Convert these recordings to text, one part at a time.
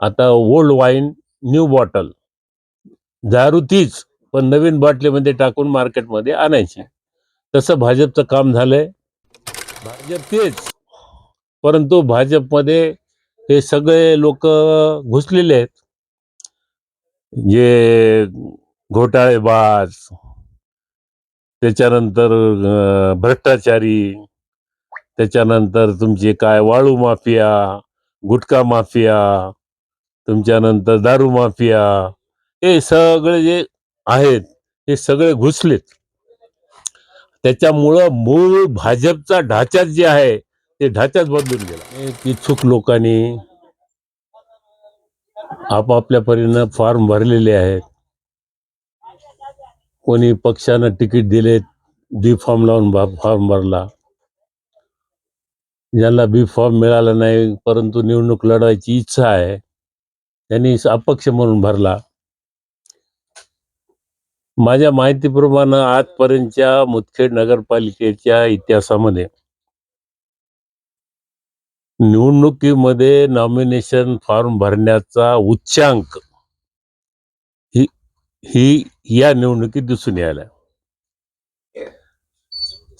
आता old wine new bottle दारू तीच पण नवीन बाटलीमध्ये टाकून मार्केटमध्ये आणायची. तसं भाजपचं काम झालंय. भाजप तेच. परंतु भाजपमध्ये हे सगळे लोक घुसलेले आहेत. जे घोटाळेबाज त्याच्यानंतर भ्रष्टाचारी त्याच्यानंतर तुमचे काय वाळू माफिया गुटखा माफिया तुमच्यानंतर दारू माफिया हे सगळे जे आहेत हे सगळे घुसलेत. त्याच्यामुळं मूळ भाजपचा ढाचाच जे आहे ते ढाच्याच बदलून गेला. इच्छुक लोकांनी आपापल्या परीनं फॉर्म भरलेले आहेत. कोणी पक्षानं तिकीट दिले बी फॉर्म लावून फॉर्म भरला. ज्यांना बी फॉर्म मिळाला नाही परंतु निवडणूक लढवायची इच्छा आहे त्यांनी अपक्ष म्हणून भरला. माझ्या माहितीप्रमाणे आजपर्यंतच्या मुदखेड नगरपालिकेच्या इतिहासामध्ये निवडणुकीमध्ये नॉमिनेशन फॉर्म भरण्याचा उच्चांक ही ही या निवडणुकीत दिसून यायला.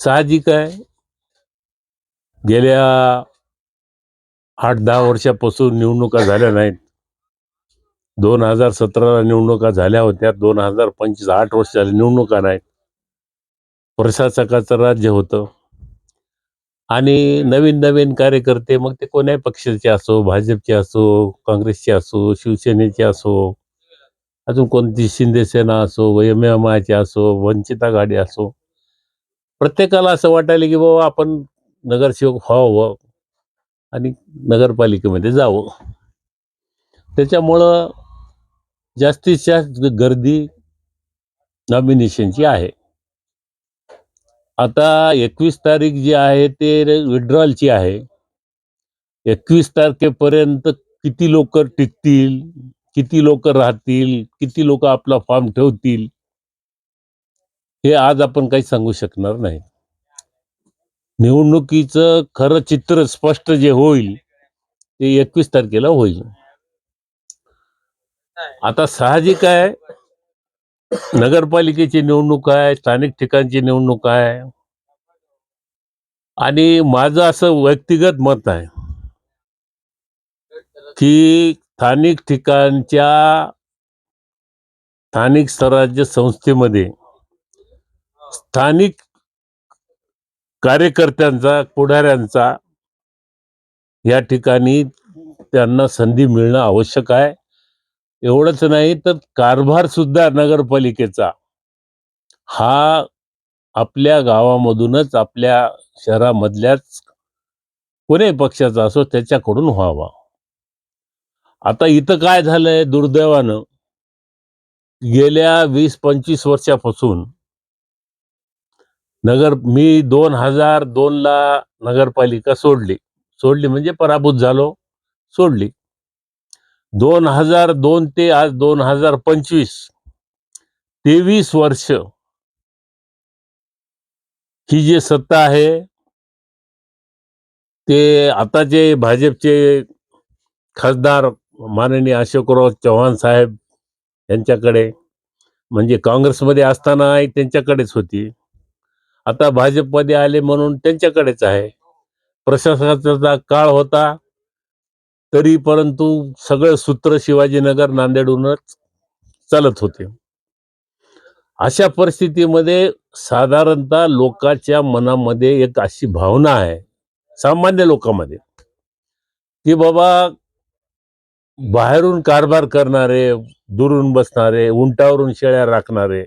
साहजिक आहे. गेल्या आठ दहा वर्षापासून निवडणुका झाल्या नाहीत. दोन हजार सतराला निवडणुका झाल्या होत्या. दोन हजार पंचवीस आठ वर्ष झाली निवडणुका नाहीत प्रशासकाचं राज्य होतं. आणि नवीन नवीन कार्यकर्ते मग ते कोण्याही पक्षाचे असो भाजपचे असो काँग्रेसचे असो शिवसेनेचे असो अजून कोणती शिंदेसेना असो एम एम आयचे असो वंचित आघाडी असो. प्रत्येकाला असं वाटायला की बाबा आपण नगरसेवक व्हावं आणि नगरपालिकेमध्ये जावं. त्याच्यामुळं जास्तीत जास्त गर्दी नॉमिनेशनची आहे. आता एकवीस तारीख जी आहे ते विड्रॉलची आहे. एकवीस तारखेपर्यंत किती लोक टिकतील किती लोक राहतील किती लोक आपला फॉर्म ठेवतील हे आज आपण काही सांगू शकणार नाही. निवडणुकीचं खरं चित्र स्पष्ट जे होईल ते एकवीस तारखेला होईल. आता साहजिक आहे. नगरपालिकेची निवडणूक आहे स्थानिक ठिकाणची निवडणूक आहे. आणि माझं असं व्यक्तिगत मत आहे की स्थानिक ठिकाणच्या स्थानिक स्वराज्य संस्थेमध्ये स्थानिक कार्यकर्त्यांचा पुढाऱ्यांचा या ठिकाणी त्यांना संधी मिळणं आवश्यक आहे. एवढंच नाही तर कारभार सुद्धा नगरपालिकेचा. हा आपल्या गावामधूनच आपल्या शहरामधल्याच कोणी पक्षाचा असो त्याच्याकडून व्हावा. आता इथं काय झालंय दुर्दैवानं गेल्या वीस पंचवीस वर्षापासून नगर मी दोन हजार दोनला नगरपालिका सोडली. सोडली म्हणजे पराभूत झालो सोडली. दोन हजार दोन ते आज दोन हजार पंचवीस. तेवीस वर्ष ही जी सत्ता आहे ते आताचे भाजपचे खासदार माननीय अशोकराव चव्हाण साहेब यांच्याकडे म्हणजे काँग्रेसमध्ये असताना त्यांच्याकडेच होती. आता भाजपमध्ये आले म्हणून त्यांच्याकडेच आहे. प्रशासनाचा काळ होता. तरी परंतु सगळं सूत्र शिवाजीनगर नांदेडहूनच चालत होते. अशा परिस्थितीमध्ये साधारणतः लोकांच्या मनामध्ये एक अशी भावना आहे सामान्य लोकांमध्ये की बाबा बाहेरून कारभार करणारे दुरून बसणारे उंटावरून शेळ्या राखणारे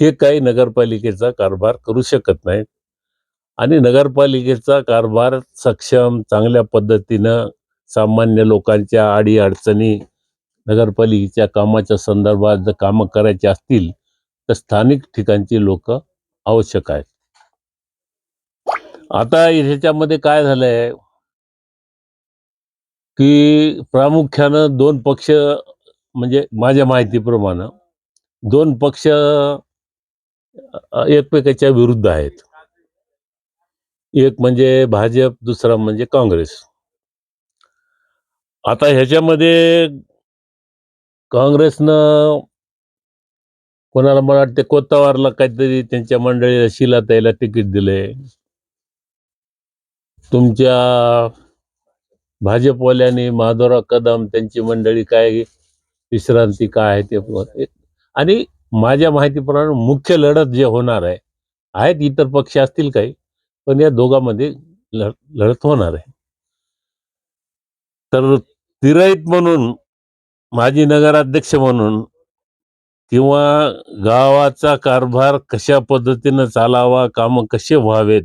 हे काही नगरपालिकेचा कारभार करू शकत नाहीत. आणि नगरपालिकेचा कारभार सक्षम चांगल्या पद्धतीनं सामान्य लोकांच्या आडी अडचणी नगरपालिकेच्या कामाच्या संदर्भात जर कामं करायची असतील तर स्थानिक ठिकाणची लोक आवश्यक आहेत. आता ह्याच्यामध्ये काय झालंय? की प्रामुख्यानं दोन पक्ष म्हणजे माझ्या माहितीप्रमाणे दोन पक्ष एकमेकाच्या विरुद्ध आहेत. एक म्हणजे भाजप दुसरा म्हणजे काँग्रेस. आता ह्याच्यामध्ये काँग्रेसनं कोणाला मला वाटते कोत्तावारला काहीतरी त्यांच्या मंडळीला शिलाताईला तिकीट दिले तुमच्या भाजपवाल्यांनी माधवराव कदम त्यांची मंडळी काय विश्रांती काय आहे ते आणि माझ्या माहितीप्रमाणे मुख्य लढत जे होणार आहे आहेत इतर पक्ष असतील काही पण या दोघांमध्ये लढ लढत होणार आहे. तर तिरईत म्हणून माजी नगराध्यक्ष म्हणून किंवा गावाचा कारभार कशा पद्धतीनं चालावा कामं कसे व्हावेत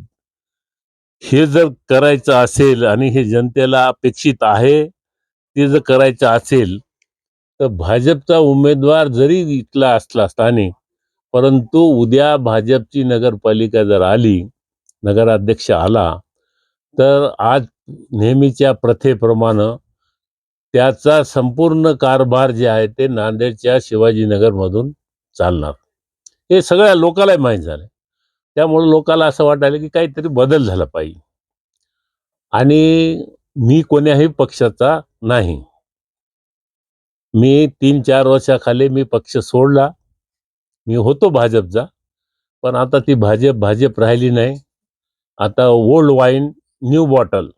हे जर करायचं असेल आणि हे जनतेला अपेक्षित आहे ते जर करायचं असेल तर भाजपचा उमेदवार जरी इथला असला स्थानिक परंतु उद्या भाजपची नगरपालिका जर आली नगराध्यक्ष आला तर आज नेहमीच्या प्रथेप्रमाणे त्याचा संपूर्ण कारभार जे आहे ते नांदेडच्या शिवाजीनगरमधून चालणार. हे सगळ्या लोकालाही माहीत झालं. त्यामुळे लोकाला असं वाटायला की काहीतरी बदल झाला पाहिजे. आणि मी कोण्याही पक्षाचा नाही. मी तीन चार वर्षाखाली मी पक्ष सोडला. मी होतो भाजपचा. पण आता ती भाजप भाजप राहिली नाही. आता ओल्ड वाईन न्यू बॉटल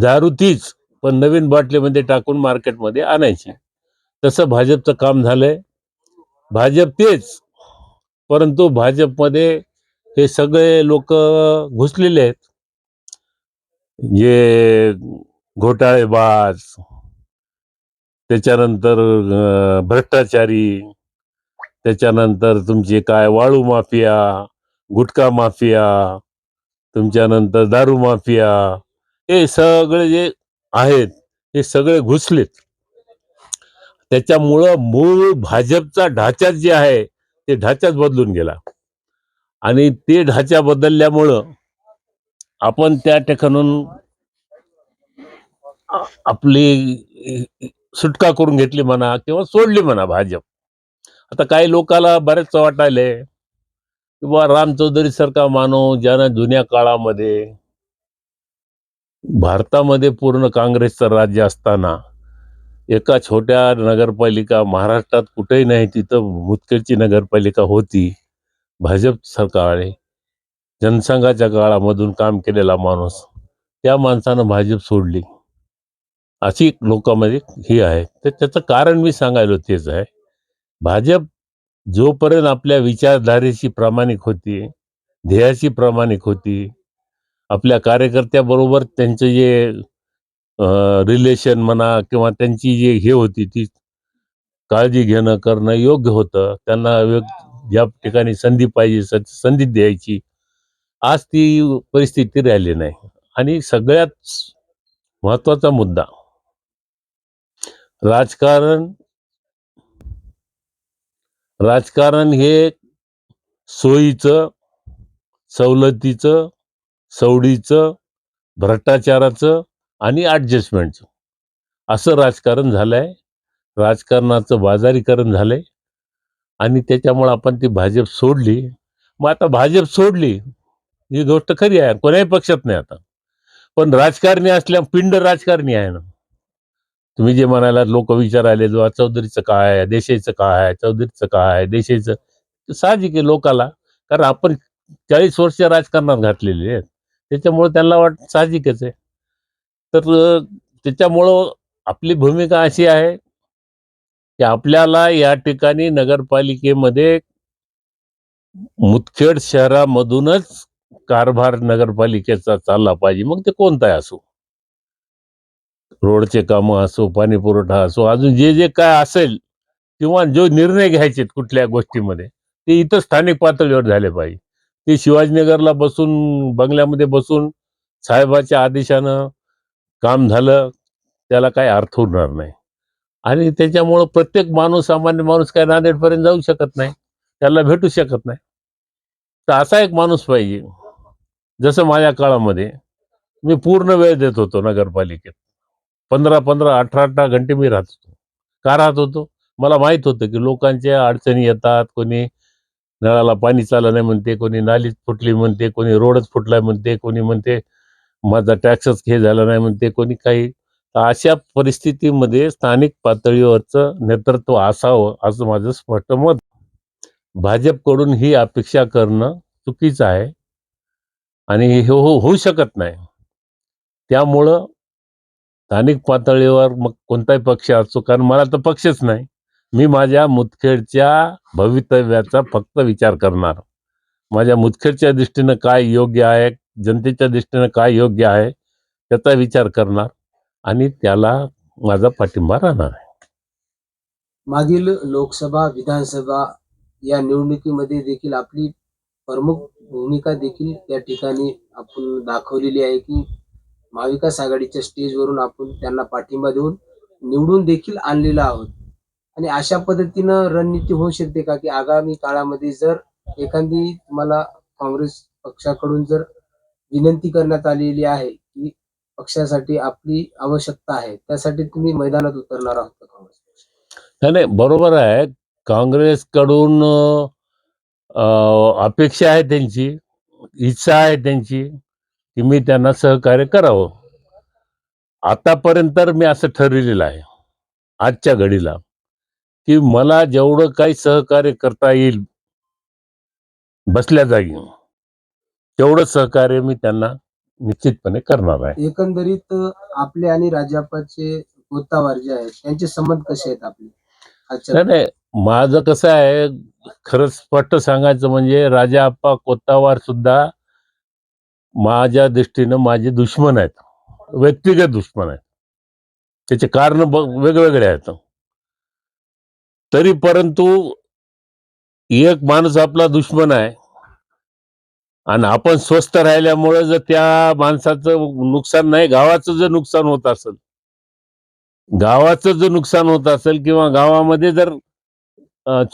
दारू तीच. पण नवीन बाटलीमध्ये टाकून मार्केटमध्ये आणायची. तसं भाजपचं काम झालंय. भाजप तेच परंतु भाजपमध्ये हे सगळे लोक घुसलेले आहेत. जे घोटाळेबाज त्याच्यानंतर भ्रष्टाचारी त्याच्यानंतर तुमचे काय वाळू माफिया गुटखा माफिया तुमच्यानंतर दारू माफिया हे सगळे जे आहेत हे सगळे घुसलेत. त्याच्यामुळं मूळ भाजपचा ढाचाच जे आहे ते ढाचाच बदलून गेला. आणि ते ढाचा बदलल्यामुळं आपण त्या ठिकाणून आपली सुटका करून घेतली म्हणा किंवा सोडली म्हणा भाजप. आता काही लोकाला बरेच वाटायले किंवा राम चौधरी सारखा मानव ज्यानं जुन्या काळामध्ये भारतामध्ये पूर्ण काँग्रेसचं राज्य असताना एका छोट्या नगरपालिका महाराष्ट्रात कुठेही नाही तिथं मुदखेडची नगरपालिका होती भाजप सरकारने जनसंघाच्या काळामधून काम केलेला माणूस त्या माणसानं भाजप सोडली. अशी लोकांमध्ये ही आहे. तर त्याचं कारण मी सांगायलो तेच आहे. भाजप जोपर्यंत आपल्या विचारधारेशी प्रामाणिक होती ध्येयाशी प्रामाणिक होती आपल्या कार्यकर्त्याबरोबर त्यांचं जे रिलेशन म्हणा किंवा त्यांची जी हे होती ती काळजी घेणं करणं योग्य होतं. त्यांना ज्या ठिकाणी संधी पाहिजे संधी द्यायची आज ती परिस्थिती राहिली नाही. आणि सगळ्यात महत्त्वाचा मुद्दा राजकारण राजकारण हे सोयीचं सवलतीचं सवडीचं भ्रष्टाचाराचं आणि ॲडजस्टमेंटचं असं राजकारण झालंय. राजकारणाचं बाजारीकरण झालंय. आणि त्याच्यामुळे आपण ती भाजप सोडली. मग आता भाजप सोडली ही गोष्ट खरी आहे. कोण्याही पक्षात नाही आता. पण राजकारणी असल्या पिंड राजकारणी आहे ना. तुम्ही जे म्हणायला लोक विचारायले जो चौधरीचं काय आहे? देशाचं काय आहे? चौधरीचं काय आहे? देशाचं? साहजिक आहे लोकाला. कारण आपण चाळीस वर्ष राजकारणात घातलेली आहेत. त्याच्यामुळे त्यांना वाट साहजिकच आहे. तर त्याच्यामुळं आपली भूमिका अशी आहे की आपल्याला या ठिकाणी नगरपालिकेमध्ये मुदखेड शहरामधूनच कारभार नगरपालिकेचा चालला पाहिजे. मग ते कोणताही असो. रोडचे कामं असो पाणी पुरवठा असो अजून जे जे काय असेल किंवा जो निर्णय घ्यायचे कुठल्या गोष्टीमध्ये ते इथं स्थानिक पातळीवर झाले पाहिजे. ते शिवाजीनगरला बसून बंगल्यामध्ये बसून साहेबाच्या आदेशानं काम झालं त्याला काही अर्थ उरणार नाही. आणि त्याच्यामुळं प्रत्येक माणूस सामान्य माणूस काय नांदेडपर्यंत जाऊ शकत नाही त्याला भेटू शकत नाही. तर असा एक माणूस पाहिजे. जसं माझ्या काळामध्ये मी पूर्ण वेळ देत होतो नगरपालिकेत. पंधरा पंधरा अठरा अठरा घंटे मी राहत होतो. का राहत होतो? मला माहीत होतं की लोकांच्या अडचणी येतात कोणी नळाला पाणी चाललं नाही म्हणते कोणी नालीच फुटली म्हणते कोणी रोडच फुटला म्हणते कोणी म्हणते माझा टॅक्सच हे झाला नाही म्हणते कोणी काही. अशा परिस्थितीमध्ये स्थानिक पातळीवरचं नेतृत्व असावं असं माझं स्पष्ट मत भाजपकडून ही अपेक्षा करणं चुकीचं आहे आणि हे हो, हो होऊ शकत नाही. त्यामुळं स्थानिक पातळीवर मग कोणताही पक्ष असतो कारण मला तर पक्षच नाही. मी माझ्या मुदखेडच्या भवितव्याचा फक्त विचार करणार. माझ्या मुदखेडच्या दृष्टीनं काय योग्य आहे जनतेच्या दृष्टीनं काय योग्य आहे त्याचा विचार करणार आणि त्याला माझा पाठिंबा राहणार आहे. मागील लोकसभा विधानसभा या निवडणुकीमध्ये देखील आपली प्रमुख भूमिका देखील त्या ठिकाणी आपण दाखवलेली आहे की महाविकास आघाडीच्या स्टेजवरून आपण त्यांना पाठिंबा देऊन निवडून देखील आणलेला आहोत. आणि अशा पद्धतीनं रणनीती होऊ शकते का? की आगामी काळामध्ये जर एखादी तुम्हाला काँग्रेस पक्षाकडून जर विनंती करण्यात आलेली आहे की पक्षासाठी आपली आवश्यकता आहे त्यासाठी तुम्ही मैदानात उतरणार आहात काँग्रेस नाही बरोबर आहे. काँग्रेसकडून अपेक्षा आहे त्यांची इच्छा आहे त्यांची की मी त्यांना सहकार्य करावं. आतापर्यंत तर मी असं ठरलेलं आहे. आजच्या घडीला. की मला जेवढं काही सहकार्य करता येईल बसल्या जागी तेवढं सहकार्य मी त्यांना निश्चितपणे करणार आहे. एकंदरीत आपले आणि राजापाचे गोतावार जे आहेत त्यांचे संबंध कसे आहेत आपले? नाही नाही माझं कसं आहे खरंच स्पष्ट सांगायचं म्हणजे राजा आप्पा कोत्तावार सुद्धा माझ्या दृष्टीनं माझे दुश्मन आहेत व्यक्तिगत दुश्मन आहेत. त्याचे कारण वेगवेगळे आहेत. तरी परंतु एक माणूस आपला दुश्मन आहे. आणि आपण स्वस्त राहिल्यामुळे जर त्या माणसाचं नुकसान नाही गावाचं जर नुकसान होत असेल गावाचं जर नुकसान होत असेल किंवा गावामध्ये जर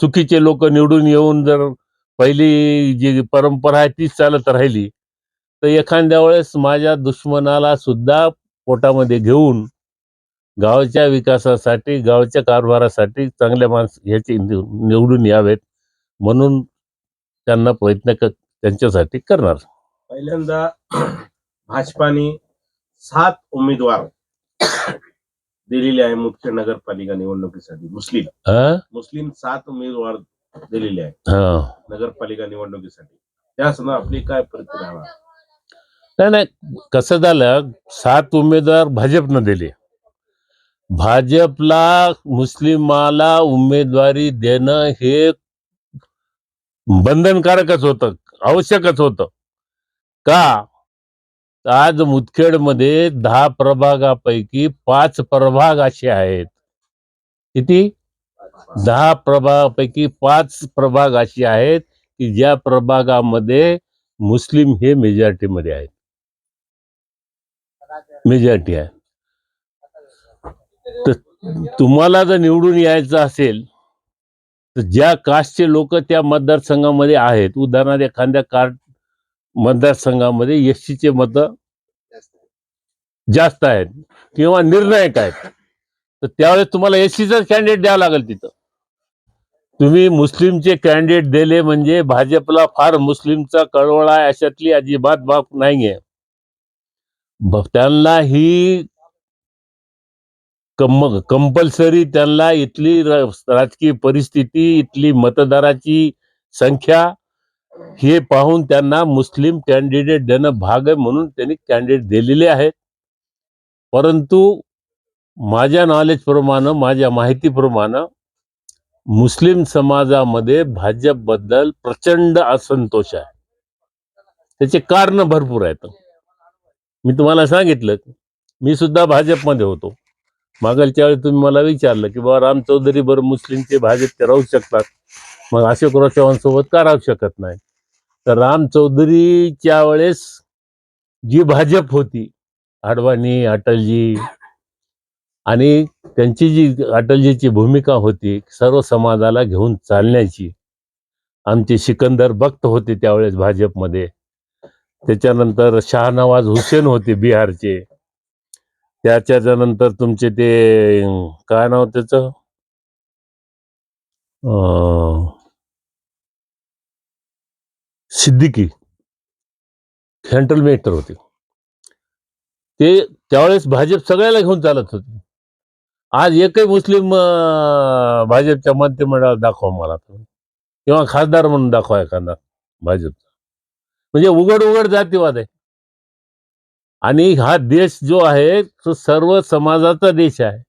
चुकीचे लोक निवडून येऊन जर पहिली जी परंपरा आहे तीच चालत राहिली तर एखाद्या वेळेस माझ्या दुश्मनाला सुद्धा पोटामध्ये घेऊन गावाच्या विकासासाठी गावच्या कारभारासाठी चांगल्या माणस ह्याचे निव- निवडून यावेत म्हणून त्यांना प्रयत्न क त्यांच्यासाठी करणार. पहिल्यांदा भाजपाने सात उमेदवार दिलेले आहे मुख्य नगरपालिका निवडणुकीसाठी मुस्लिम. मुस्लिम सात उमेदवार दिलेले आहे नगरपालिका निवडणुकीसाठी. त्यासंदर्भात आपली काय प्रतिक्रिया? नाही नाही कसं झालं सात उमेदवार भाजपनं दिले. भाजपला मुस्लिमाला उमेदवारी देणं हे बंधनकारकच होतं आवश्यकच होतं. का? आज मुदखेडमध्ये दहा प्रभागापैकी पाच प्रभाग असे आहेत. किती? दहा प्रभागापैकी पाच प्रभाग असे आहेत की ज्या प्रभागामध्ये मुस्लिम हे मेजॉरिटीमध्ये आहेत. मेजॉरिटी आहे. तर तुम्हाला जर निवडून यायचं असेल तर ज्या कास्टचे लोक त्या मतदारसंघामध्ये आहेत उदाहरणार्थ एखाद्या कार्ड मतदारसंघामध्ये एस चे मत जास्त आहेत किंवा निर्णायक आहेत तर त्यावेळेस तुम्हाला एस सीचाच कॅन्डिडेट द्यावं लागेल तिथं. तुम्ही मुस्लिमचे कॅन्डिडेट दिले म्हणजे भाजपला फार मुस्लिमचा कळवळा आहे अशातली अजिबात बाब नाहीये. आहे त्यांना ही कम कंपल्सरी त्यांना इथली राजकीय परिस्थिती इथली मतदाराची संख्या हे पाहून त्यांना मुस्लिम कॅन्डिडेट देणं भाग आहे म्हणून त्यांनी कॅन्डिडेट दिलेले आहेत. परंतु माझ्या नॉलेजप्रमाणे माझ्या माहितीप्रमाणे मुस्लिम समाजामध्ये भाजपबद्दल प्रचंड असंतोष आहे. त्याचे कारण भरपूर आहेत. मी तुम्हाला सांगितलं मी सुद्धा भाजपमध्ये होतो. मागलच्या वेळी तुम्ही मला विचारलं की बाबा राम चौधरी बरं मुस्लिमचे भाजपचे राहू शकतात. मग अशोकराव चव्हाण का राहू शकत नाही? तर राम चौधरीच्या वेळेस जी भाजप होती आडवाणी अटलजी आणि त्यांची जी अटलजीची भूमिका होती सर्व समाजाला घेऊन चालण्याची आमचे सिकंदर भक्त होते त्यावेळेस भाजपमध्ये. त्याच्यानंतर शाहनवाज हुसेन होते बिहारचे. त्याच्या नंतर तुमचे ते काय नाव त्याचं? अं, सिद्दीकी. सेंट्रल मिनिस्टर होते. ते त्यावेळेस भाजप सगळ्याला घेऊन चालत होते. आज एकही मुस्लिम भाजपच्या मंत्रिमंडळात दाखवा मला किंवा खासदार म्हणून दाखवा एखादा भाजपचा. म्हणजे उघड उघड जातीवाद आहे. आणि हा देश जो आहे तो सर्व समाजाचा देश आहे.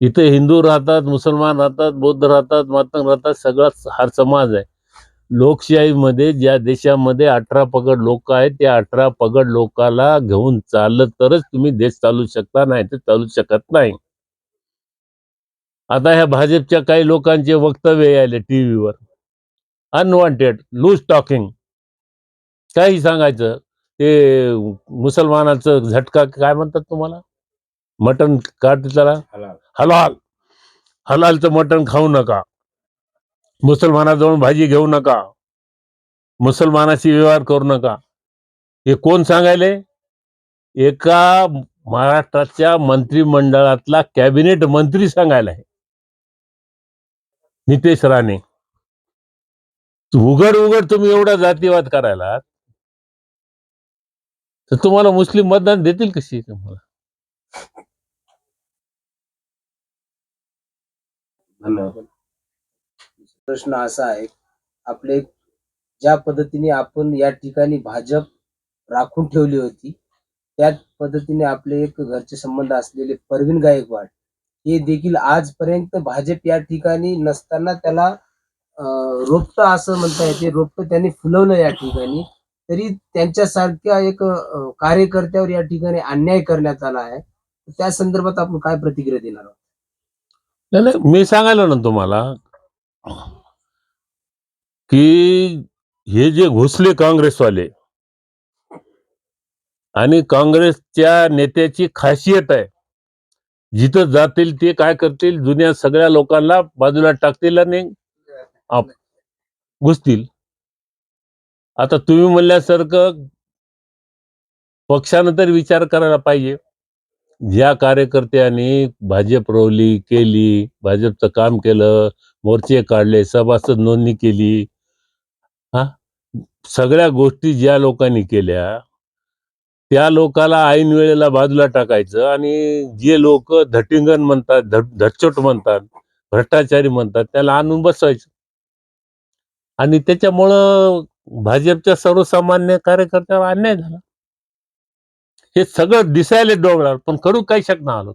इथे हिंदू राहतात मुसलमान राहतात बौद्ध राहतात मातंग राहतात सगळा हा समाज आहे. लोकशाहीमध्ये ज्या देशामध्ये अठरा पगड लोक आहेत त्या अठरा पगड लोकाला घेऊन चाललं तरच तुम्ही देश चालू शकता नाही तर चालू शकत नाही. आता ह्या भाजपच्या काही लोकांचे वक्तव्य यायले टीव्हीवर. अनवॉन्टेड लूज टॉकिंग काही सांगायचं? ते मुसलमानाचं झटका काय म्हणतात तुम्हाला? मटन काढते त्याला. हलाल. हलाल. हलालचं मटण खाऊ नका. मुसलमानाजवळ भाजी घेऊ नका. मुसलमानाशी व्यवहार करू नका. हे कोण सांगायले? एका महाराष्ट्राच्या मंत्रिमंडळातला कॅबिनेट मंत्री सांगायला आहे. नितेश राणे. उघड उघड तुम्ही एवढा जातीवाद करायला तर तुम्हाला मुस्लिम मतदान देतील कशी तुम्हाला धन्यवाद. प्रश्न असा आहे आपले ज्या पद्धतीने आपण या ठिकाणी भाजप राखून ठेवली होती त्याच पद्धतीने आपले एक घरचे संबंध असलेले परवीन गायकवाड हे देखील आजपर्यंत भाजप या ठिकाणी नसताना त्याला रोपट रोपटं असं म्हणता येते रोपटं त्यांनी फुलवलं या ठिकाणी. तरी त्यांच्यासारख्या एक कार्यकर्त्यावर या ठिकाणी अन्याय करण्यात आला आहे. त्या संदर्भात आपण काय प्रतिक्रिया देणार आहोत? नाही मी सांगायला ना तुम्हाला की हे जे घुसले काँग्रेसवाले आणि काँग्रेसच्या नेत्याची खासियत आहे जिथं जातील ते काय करतील जुन्या सगळ्या लोकांना बाजूला टाकतील आणि आप- घुसतील. आता तुम्ही म्हणल्यासारखं पक्षानं तर विचार करायला पाहिजे. ज्या कार्यकर्त्यांनी भाजप रोवली केली भाजपचं काम केलं मोर्चे काढले सभासद नोंदणी केली हा? सगळ्या गोष्टी ज्या लोकांनी केल्या त्या लोकाला ऐन वेळेला बाजूला टाकायचं आणि जे लोक धटिंगण म्हणतात धटचोट म्हणतात भ्रष्टाचारी म्हणतात त्याला आणून बसवायचं. आणि त्याच्यामुळं भाजपच्या सर्वसामान्य कार्यकर्त्यावर अन्याय झाला. हे सगळं दिसायला डोंगरावर पण करू काही शकणार आलो